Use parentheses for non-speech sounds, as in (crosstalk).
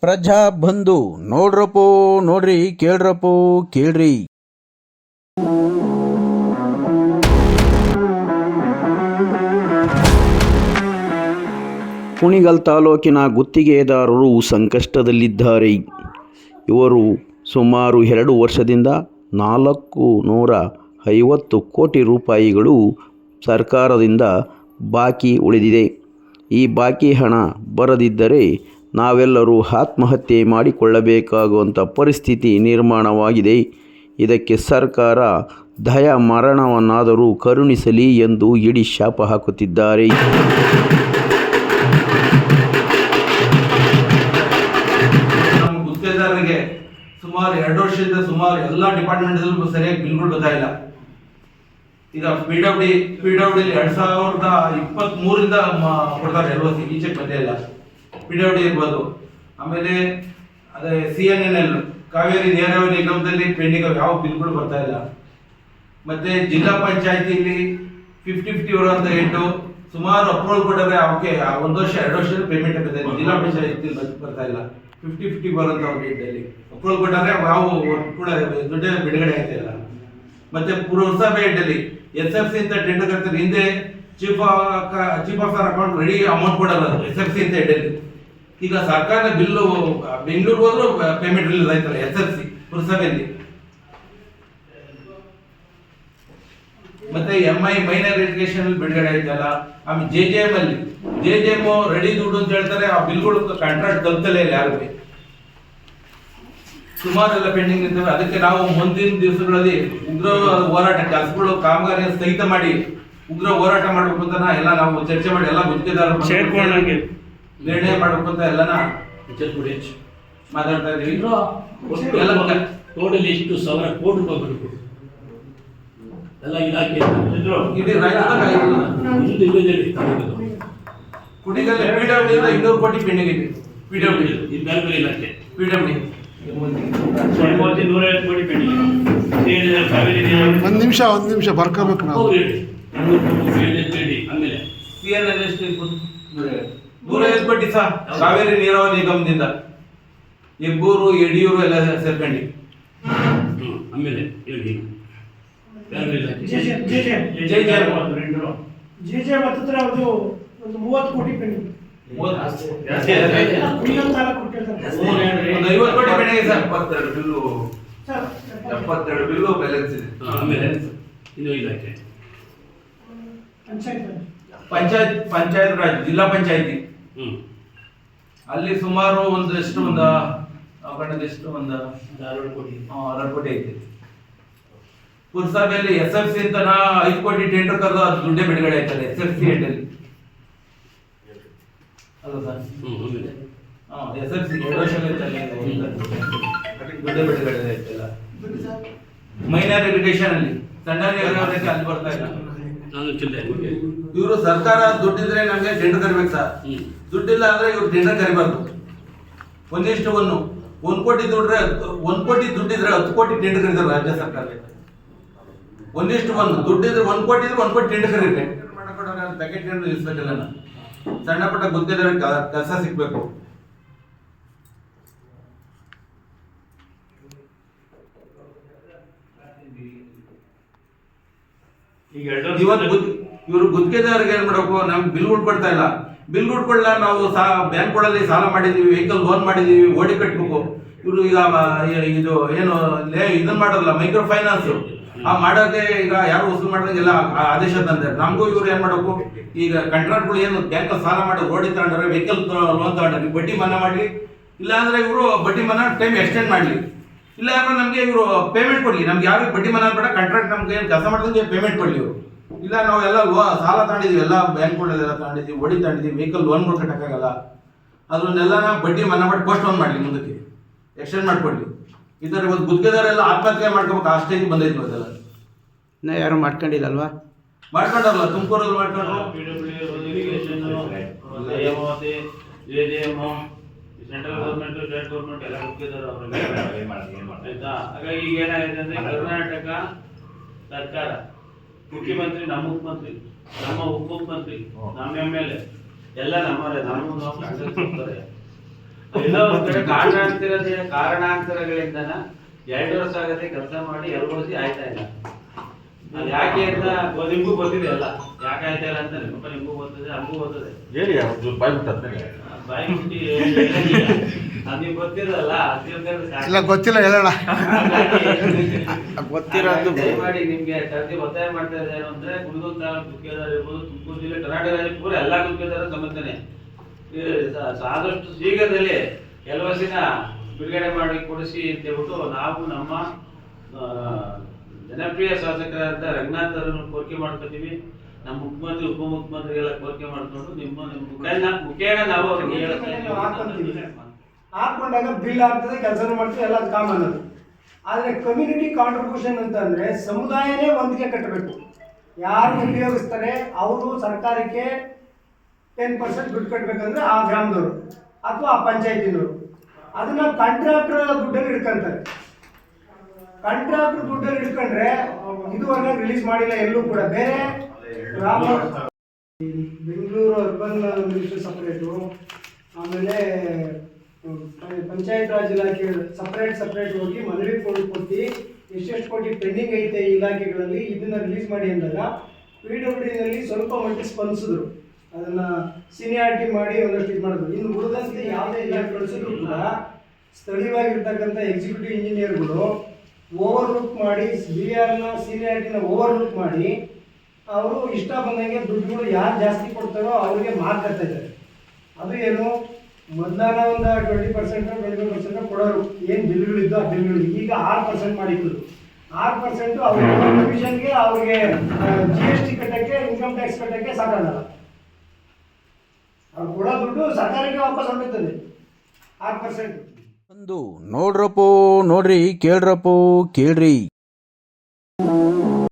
ಪ್ರಜಾ ಬಂಧು, ನೋಡ್ರಪ್ಪೋ, ನೋಡ್ರಿ, ಕೇಳ್ರಪ್ಪೋ, ಕೇಳ್ರಿ. ಕುಣಿಗಲ್ ತಾಲೂಕಿನ ಗುತ್ತಿಗೆದಾರರು ಸಂಕಷ್ಟದಲ್ಲಿದ್ದಾರೆ. ಇವರು ಸುಮಾರು ಎರಡು ವರ್ಷದಿಂದ ನಾಲ್ಕು ನೂರ ಐವತ್ತು ಕೋಟಿ ರೂಪಾಯಿಗಳು ಸರ್ಕಾರದಿಂದ ಬಾಕಿ ಉಳಿದಿದೆ. ಈ ಬಾಕಿ ಹಣ ಬರದಿದ್ದರೆ ನಾವೆಲ್ಲರೂ ಆತ್ಮಹತ್ಯೆ ಮಾಡಿಕೊಳ್ಳಬೇಕಾಗುವಂಥ ಪರಿಸ್ಥಿತಿ ನಿರ್ಮಾಣವಾಗಿದೆ. ಇದಕ್ಕೆ ಸರ್ಕಾರ ದಯ ಮರಣವನ್ನಾದರೂ ಕರುಣಿಸಲಿ ಎಂದು ಇಡೀ ಶಾಪ ಹಾಕುತ್ತಿದ್ದಾರೆ. ಗುತ್ತೇದಾರರಿಗೆ ಸುಮಾರು ಎರಡು ವರ್ಷದಿಂದ ಸುಮಾರು ಎಲ್ಲ ಡಿಪಾರ್ಟ್ಮೆಂಟ್ ಸರಿಯಾಗಿ ಬಿಲ್ಗಳು ಬರ್ತಾ ಇಲ್ಲ. ಈಗ P W P W D ಎರಡ್ ಸಾವಿರದ ಇಪ್ಪತ್ತ್ ಮೂರಿಂದ ಕೊಡ್ತಾರೆ ಎಲ್ ಸಿ ಈಚೆ ಬಂದೇ ಇಲ್ಲ. ಪಿ ಡಬ್ಲ್ಯೂ ಇರ್ಬೋದು ಆಮೇಲೆ ಅದೇ C N N L, Kaveri ನೀರಾವರಿ ನಿಗಮದಲ್ಲಿ ಪೆಂಡಿಂಗ್ ಯಾವ ಬಿಲ್ಗಳು ಬರ್ತಾ ಇಲ್ಲ. ಮತ್ತೆ ಜಿಲ್ಲಾ ಪಂಚಾಯತಿಲಿ ಫಿಫ್ಟಿ ಫಿಫ್ಟಿ ಇವರು ಅಂತ ಇಟ್ಟು ಸುಮಾರು ಅಪ್ರೂವಲ್ ಕೊಟ್ಟರೆ ಅವಕ್ಕೆ ಒಂದು ವರ್ಷ, ಎರಡು ವರ್ಷ ಪೇಮೆಂಟ್ ಆಗುತ್ತೆ. ಜಿಲ್ಲಾ ಪಂಚಾಯತಿ ಬರ್ತಾ ಇಲ್ಲ. ಫಿಫ್ಟಿ ಫಿಫ್ಟಿ ಬರುವಂತ ಡೇಟಲ್ಲಿ ಅಪ್ರೂವಲ್ ಕೊಟ್ಟರೆ ನಾವು ಕೂಡ ದುಡ್ಡೇ ಬಿಡುಗಡೆ ಆಗ್ತಾ ಇಲ್ಲ. ಮತ್ತೆ ಪುರಸಭೆ ಹೆಡ್ಡಲ್ಲಿ ಎಸ್ ಎಫ್ ಸಿ ಅಂತ ಟೆಂಡರ್ ಕರ್ತಾರೆ ಹಿಂದೆ chief chief of account ready amount ಕೊಡಲ್ಲ ಎಸ್ ಎಫ್ ಸಿ ಅಂತ ಹೆಡ್ಡಲ್ಲಿ ಈಗ ಸರ್ಕಾರ ಬಿಲ್ಲು, ಬೆಂಗಳೂರು ಹೋದ್ರು ಪೇಮೆಂಟ್ ರಿಲೀಸ್ ಆಯ್ತಲ್ಲ, ಎಸ್ ಎಲ್ ಸಿ, ಪುರಸಭೆಯಲ್ಲಿ. ಮತ್ತೆ ಎಂ ಐ ಮೈನರ್ ಎಜುಕೇಶನ್ ಬಿಡುಗಡೆ ಆಯ್ತಲ್ಲ, ಆಮೇಲೆ ಜೆ ಜೆ ಎಂ ಅಲ್ಲಿ. ಜೆ ಜೆ ಎಂ ರೆಡಿ ದುಡ್ಡು ಅಂತ ಹೇಳ್ತಾರೆ, ಆ ಬಿಲ್ಗಳು ಕಾಂಟ್ರಾಕ್ಟ್ ತಲುಪ್ತಲೇ ಇಲ್ಲ ಯಾರು. ಸುಮಾರು ಎಲ್ಲ ಪೆಂಡಿಂಗ್ ಇರ್ತವೆ. ಅದಕ್ಕೆ ನಾವು ಮುಂದಿನ ದಿವಸಗಳಲ್ಲಿ ಉಗ್ರ ಹೋರಾಟ, ಕೆಲಸಗಳು, ಕಾಮಗಾರಿ ಸ್ಥಗಿತ ಮಾಡಿ ಉಗ್ರ ಹೋರಾಟ ಮಾಡಬೇಕು ಅಂತ ಎಲ್ಲ ನಾವು ಚರ್ಚೆ ಮಾಡಿ, ಎಲ್ಲ ಗುತ್ತಿಗೆದಾರ ನಿರ್ಣಯ ಮಾಡ್ಬೇಕು ಅಂತ ಎಲ್ಲನ ಮಾತಾಡ್ತಾ ಇದ್ದೀವಿ. ಎಲ್ಲ ಟೋಟಲ್ ಎಷ್ಟು? ಸಾವಿರ ಕೋಟಿ ರೂಪಾಯಿ ಬರಬೇಕು ಎಲ್ಲ ಇಲಾಖೆ ಇಡೀ ಇಲ್ಲದೆ. ಕುಡಿಗಲ್ ಪಿಡಬ್ಲ್ಯೂ ಇಂದ ಇನ್ನೂರು ಕೋಟಿ ಪೆಂಡಿಂಗ್ ಇದೆ. ಪಿಡಬ್ಲ್ಯೂ ಇದು ಬೇರೆ ಬೇರೆ ಇಲಾಖೆ. ಪಿ ಡಬ್ಲ್ಯೂ ಒಂದ್ ನಿಮಿಷ ಒಂದ್ ನಿಮಿಷ ಬರ್ಕೋಬೇಕು ನಾವು. ಆಮೇಲೆ. ಸಿ ಎನ್ ಎಲ್ ಎಷ್ಟು ನೂರ ಐವತ್ತು ಕೋಟಿ ಸಹ ಕಾವೇರಿ ನೀರಾವರಿ ನಿಗಮದಿಂದ. ಹೆಬ್ಬೂರು ಯಡಿಯೂರು ಎಲ್ಲ ಸೇರ್ಕೊಂಡು. ಆಮೇಲೆ ಹೇಳಿ. ಜೆ ಜೆ ಹತ್ತಿರ ಅದು ಒಂದು ಮೂವತ್ತು ಕೋಟಿ ಪೆಂಡಿಂಗ್ ಜಾಸ್ತಿ. ಆಗಿದೆ. ಕುಣಿಗಲ್ ತಾಲೂಕು ಒಂದು ಐವತ್ತು ಕೋಟಿ ಪೆಂಡಿಂಗ್ ಸರ್. ಎಪ್ಪತ್ತೆರಡು ಬಿಲ್ಲು. ಸರ್ ಎಪ್ಪತ್ತೆರಡು ಬಿಲ್ಲು ಬ್ಯಾಲೆನ್ಸ್ ಇದೆ. ಹಾ, ಆಮೇಲೆ ಇಲಾಖೆ ಪಂಚಾಯತ್ ಪಂಚಾಯತ್ ಪಂಚಾಯತ್ ರಾಜ್ ಜಿಲ್ಲಾ ಪಂಚಾಯತಿ. ಹ್ಮ್. ಅಲ್ಲಿ ಸುಮಾರು ಒಂದು ಎಷ್ಟು ಒಂದು ಎಷ್ಟು ಒಂದು? ಎರಡು ಕೋಟಿ ಐತಿ. ಪುರಸಭೆಯಲ್ಲಿ ಎಸ್ ಎಫ್ ಸಿ ಅಂತ ಐದು ಕೋಟಿ ಟೆಂಡರ್ ಕರೆದು ಅದು ದುಡ್ಡೇ ಬಿಡುಗಡೆ ಆಯ್ತದೆ ಎಸ್ ಎಫ್ ಸಿ ಹೆಡ್ಡಲ್ಲಿ ಅಲ್ಲ. ಸರ್? ಹ್ಮ್ ಆಮೇಲೆ ಎಸ್ ಎಫ್ ಸಿ ಎರಡು ವರ್ಷ ದುಡ್ಡೇ ಬಿಡುಗಡೆ ಆಯ್ತಲ್ಲ. ಮೈನರ್ ಎಜುಕೇಶನ್ ಅಲ್ಲಿ. ಸಣ್ಣ ಅಲ್ಲಿ ಬರ್ತಾ ಇಲ್ಲ. ನಾನು ಇವರು ಸರ್ಕಾರ ದುಡ್ಡಿದ್ರೆ ನಮಗೆ ಟೆಂಡರ್ ಕರಿಬೇಕು ಸರ್. ದುಡ್ಡಿಲ್ಲ ಅಂದ್ರೆ ಇವ್ರು ಟೆಂಡರ್ ಕರಿಬಾರ್ದು. ಒಂದಿಷ್ಟು ಒಂದು ಒಂದ್ ಕೋಟಿ ದುಡ್ಡ್ರೆ ಒಂದ್ ಕೋಟಿ ದುಡ್ಡಿದ್ರೆ ಹತ್ತು ಕೋಟಿ ಟೆಂಡರ್ ಕರೀತಾರೆ ರಾಜ್ಯ ಸರ್ಕಾರ ಒಂದಿಷ್ಟು ಒಂದು ದುಡ್ಡಿದ್ರೆ ಒಂದ್ ಕೋಟಿ ಇದ್ರೆ ಒಂದ್ ಕೋಟಿ ಟೆಂಡರ್ ಕರೀತಾರೆ ಪ್ಯಾಕೆಟ್ ಟೆಂಡರ್ ಇಸ್ಬೇಕಲ್ಲ ನಾನು. ಸಣ್ಣ ಪುಟ್ಟ ಗೊತ್ತಿದ್ರೆ ಕೆಲಸ ಸಿಗ್ಬೇಕು. ಇವತ್ತು ಇವರು ಗುತ್ತಿಗೆದಾರರಿಗೆ ಏನ್ ಮಾಡಬೇಕು? ನಮ್ಗೆ ಬಿಲ್ ಕೊಡ್ತಾ ಇಲ್ಲ. ಬಿಲ್ ಕೊಡ್ಕೊಳ್ಳ ನಾವು ಸಾ ಬ್ಯಾಂಕ್ಗಳಲ್ಲಿ ಸಾಲ ಮಾಡಿದೀವಿ ವೆಹಿಕಲ್ ಲೋನ್ ಮಾಡಿದೀವಿ ಓಡಿ ಕಟ್ಬೇಕು. ಇವರು ಈಗ ಇದು ಏನು ಲೇ ಇದನ್ನ ಮಾಡೋಲ್ಲ ಮೈಕ್ರೋ ಫೈನಾನ್ಸ್. ಆ ಮಾಡೋಕೆ ಈಗ ಯಾರು ವಸೂಲು ಮಾಡಿದಂಗೆಲ್ಲ ಆದೇಶ ತಂದ್ರೆ ನಮಗೂ ಇವ್ರು ಏನ್ ಮಾಡಬೇಕು? ಈಗ ಕಾಂಟ್ರಾಕ್ಟ್ಗಳು ಏನು ಬ್ಯಾಂಕ್ ಸಾಲ ಮಾಡಿ ಓಡಿ ತಗೊಂಡ್ರೆ ವೆಹಿಕಲ್ ಲೋನ್ ತಗೊಂಡ್ರೆ ಬಡ್ಡಿ ಮನ್ನಾ ಮಾಡ್ಲಿ. ಇಲ್ಲಾಂದ್ರೆ ಇವರು ಬಡ್ಡಿ ಮನ್ನಾ ಟೈಮ್ ಎಕ್ಸ್ಟೆಂಡ್ ಮಾಡ್ಲಿ. ಇಲ್ಲ ಅಂದ್ರೆ ನಮಗೆ ಇವರು ಪೇಮೆಂಟ್ ಕೊಡ್ಲಿ ನಮ್ಗೆ ಯಾರು ಬಡ್ಡಿ ಮನೆ ಬೇಡ ಕಾಂಟ್ರಾಕ್ಟ್ ನಮ್ಗೆ ಏನು ಕೆಲಸ ಮಾಡಿದಂಗೆ ಪೇಮೆಂಟ್ ಕೊಡ್ಲಿ ಇವರು ಇಲ್ಲ ನಾವೆಲ್ಲ ಲೋ ಸಾಲ ತಗೊಂಡಿದೀವಿ ಎಲ್ಲ ಬ್ಯಾಂಕ್ಗಳೆಲ್ಲ ತಗೊಂಡಿದ್ದೀವಿ ಒಡಿ ತಗೊಂಡಿದ್ದೀವಿ ವೆಹಿಕಲ್ ಲೋನ್ಗಳು ಕಟ್ಟಕ್ಕಾಗಲ್ಲ ಅದನ್ನೆಲ್ಲ ಬಡ್ಡಿ ಮನೆ ಮಾಡಿ ಪೋಸ್ಟ್ ಆನ್ ಮಾಡ್ಲಿ ಮುಂದಕ್ಕೆ ಎಕ್ಸ್ಟೆಂಡ್ ಮಾಡ್ಕೊಡ್ಲಿ ಈ ಥರ ಇವತ್ತು ಗುತ್ತಿಗೆದಾರೆಲ್ಲ ಆತ್ಮಹತ್ಯೆ ಮಾಡ್ಕೋಬೇಕು ಆ ಸ್ಟೇಜ್ ಬಂದೈತಿ ಅದೆಲ್ಲ ಇನ್ನ ಯಾರು ಮಾಡ್ಕೊಂಡಿಲ್ಲಲ್ವಾ ಮಾಡ್ಕೊಂಡಲ್ಲ ತುಮಕೂರಲ್ಲಿ ಮಾಡ್ಕೊಂಡ್ರು ಸೆಂಟ್ರಲ್ ಗೌರ್ಮೆಂಟ್ ಸ್ಟೇಟ್ ಗೌರ್ಮೆಂಟ್ ಎಲ್ಲ ಹೋಗಿದ್ದಾರೆ ಆಯ್ತಾ? ಹಾಗಾಗಿ ಈಗ ಏನಾಗಿದೆ ಅಂದ್ರೆ ಕರ್ನಾಟಕ ಸರ್ಕಾರ ಮುಖ್ಯಮಂತ್ರಿ ನಮ್ಮ ಮುಖ್ಯಮಂತ್ರಿ ನಮ್ಮ ಉಪಮುಖ್ಯಮಂತ್ರಿ ನಮ್ಮ ಎಂ ಎಲ್ ಎ ಎಲ್ಲ ನಮ್ಮವರೇ ನಮ್ಮ ಕಾರಣಾಂತರ (laughs) ಒಂದ್ ಕಡೆ ಕಾರಣಾಂತರದ ಕಾರಣಾಂತರಗಳಿಂದನ ಎರಡು ವರ್ಷ ಆಗದೆ ಕೆಲಸ ಮಾಡಿ ಎರಡು ವರ್ಷ ಆಯ್ತಾ ಇಲ್ಲ? ಅದು ಯಾಕೆ ಅಂತ ನಿಮಗೂ ಗೊತ್ತಿದೆ ಅಲ್ಲ. ಯಾಕೆ ಆಯ್ತಾ ಇಲ್ಲ ಅಂತ ನಿಮ್ಗೂ ನಿಮ್ಗೂ ಗೊತ್ತಿದೆ ನಮಗೂ ಗೊತ್ತಿದೆ. ಹೇಳಿ ಅವ್ರು ಬಾಯ್ ಬಿಟ್ಟು ಬಾಯ್ ಮುಟ್ಟಿ ಹೇಳಂಗಿಲ್ಲ. ಅದು ನಿಮ್ಗೆ ಗೊತ್ತಿರಲ್ಲ. ಇಲ್ಲ ಗೊತ್ತಿಲ್ಲ ಹೇಳೋಣ. ಗೊತ್ತಿರೋದು ಮಾಡಿ ನಿಮ್ಗೆ ಸರ್ತಿ ಒತ್ತಾಯ ಮಾಡ್ತಾ ಇದ್ದಾರೆ ಅಂದ್ರೆ ಕುಣಗಲ್ ತಾಲೂಕು ಗುತ್ತಿಗೆದಾರ ಇರ್ಬೋದು ತುಮಕೂರು ಜಿಲ್ಲೆ ಕರ್ನಾಟಕ ರಾಜ್ಯ ಪೂರ ಎಲ್ಲ ಗುತ್ತಿಗೆದಾರ ಸಮರ್ಥನೆ ಈ ಸ- ಸ- ಆದಷ್ಟು ಶೀಘ್ರದಲ್ಲಿ ಎಲ್ವಸಿನ ಬಿಡುಗಡೆ ಮಾಡಿ ಕೊಡಿಸಿ ಅಂತ ಹೇಳ್ಬಿಟ್ಟು ನಾವು ನಮ್ಮ ಜನಪ್ರಿಯ ಶಾಸಕರಾದ ರಂಗನಾಥ್ ಅವರನ್ನು ಕೋರಿಕೆ ಮಾಡ್ಕೊತೀವಿ. ನಮ್ಮ ಮುಖ್ಯಮಂತ್ರಿ ಉಪಮುಖ್ಯಮಂತ್ರಿಗೆಲ್ಲ ಕೋರಿಕೆ ಮಾಡ್ಕೊಂಡು ನಿಮ್ಮ ಮುಖೇನ ನಾವು ಅವ್ರಿಗೆ ಹಾಕೊಂಡಾಗ ಬಿಲ್ ಆಗ್ತದೆ ಕೆಲಸನೂ ಮಾಡ್ತೀವಿ ಎಲ್ಲ ಕಾಮನ್ ಅದು. ಆದರೆ ಕಮ್ಯುನಿಟಿ ಕಾಂಟ್ರಿಬ್ಯೂಷನ್ ಅಂತಂದ್ರೆ ಸಮುದಾಯನೇ ಒಂದಿಗೆ ಕಟ್ಟಬೇಕು. ಯಾರು ಉಪಯೋಗಿಸ್ತಾರೆ ಅವರು ಸರ್ಕಾರಕ್ಕೆ ಟೆನ್ ಪರ್ಸೆಂಟ್ ದುಡ್ಡು ಕಟ್ಟಬೇಕಂದ್ರೆ ಆ ಗ್ರಾಮದವರು ಅಥವಾ ಆ ಪಂಚಾಯತಿನವರು. ಅದನ್ನ ಕಾಂಟ್ರಾಕ್ಟರ್ ದುಡ್ಡನ್ನು ಇಟ್ಕೊಂತಾರೆ ಕಾಂಟ್ರಾಕ್ಟರ್ ದುಡ್ಡಲ್ಲಿ ಇಟ್ಕೊಂಡ್ರೆ ಇದುವರೆಗೆ ರಿಲೀಸ್ ಮಾಡಿಲ್ಲ, ಎಲ್ಲೂ ಕೂಡ. ಬೇರೆ ಬೆಂಗಳೂರು ಅರ್ಬನ್ ಮಿನಿಸ್ಟರ್ ಸಪ್ರೇಟು ಆಮೇಲೆ ಪಂಚಾಯತ್ ರಾಜ್ ಇಲಾಖೆ ಸಪ್ರೇಟ್ ಸಪ್ರೇಟ್ ಹೋಗಿ ಮನವಿ ಕೊಡು ಕೊಟ್ಟು ಎಷ್ಟೆಷ್ಟು ಕೋಟಿ ಪೆಂಡಿಂಗ್ ಐತೆ ಈ ಇಲಾಖೆಗಳಲ್ಲಿ, ಇದನ್ನ ರಿಲೀಸ್ ಮಾಡಿ ಅಂದಾಗ ಪಿ ಡಿನಲ್ಲಿ ಸ್ವಲ್ಪ ಮಟ್ಟಿಗೆ ಸ್ಪಂದಿಸಿದ್ರು. ಅದನ್ನ ಸೀನಿಯಾರಿಟಿ ಮಾಡಿ ಒಂದಷ್ಟು ಇದು ಮಾಡಿದ್ರು. ಇನ್ನು ಉಳಿದಂತೆ ಯಾವುದೇ ಇಲಾಖೆ ಕಳಿಸಿದ್ರು ಕೂಡ ಸ್ಥಳೀಯವಾಗಿರ್ತಕ್ಕಂಥ ಎಕ್ಸಿಕ್ಯೂಟಿವ್ ಇಂಜಿನಿಯರ್ಗಳು ಓವರ್ಲುಕ್ ಮಾಡಿ ಬಿ ಆರ್ನ ಓವರ್ ಓವರ್ಲುಕ್ ಮಾಡಿ, ಅವರು ಇಷ್ಟ ಬಂದಂಗೆ ದುಡ್ಡುಗಳು ಯಾರು ಜಾಸ್ತಿ ಕೊಡ್ತಾರೋ ಅವರಿಗೆ ಮಾರ್ಕ್ ಇದ್ದಾರೆ. ಅದು ಏನು? ಮೊದಲಾನ ಒಂದು twenty percent, twenty five percent ಕೊಡೋರು. ಏನು ಬಿಲ್ಗಳಿದ್ದು ಆ ಬಿಲ್ಗಳು. ಈಗ ಆರು ಪರ್ಸೆಂಟ್ ಮಾಡಿದ್ರು ಆರು ಪರ್ಸೆಂಟು ಅವ್ರಿಗೆ ಕಮಿಷನ್ಗೆ ಅವ್ರಿಗೆ ಜಿ ಎಸ್ ಟಿ ಕಟ್ಟಕ್ಕೆ ಇನ್ಕಮ್ ಟ್ಯಾಕ್ಸ್ ಕಟ್ಟಕ್ಕೆ ಸಾಕಾಗಲ್ಲ ಅವ್ರು ಕೊಡೋ ದುಡ್ಡು ಸರ್ಕಾರಕ್ಕೆ ವಾಪಸ್ ಹೊರಡುತ್ತದೆ ಆರು ಪರ್ಸೆಂಟ್. ಒಂದು ನೋಡ್ರಪ್ಪೋ ನೋಡ್ರಿ ಕೇಳ್ರಪ್ಪೋ ಕೇಳ್ರಿ.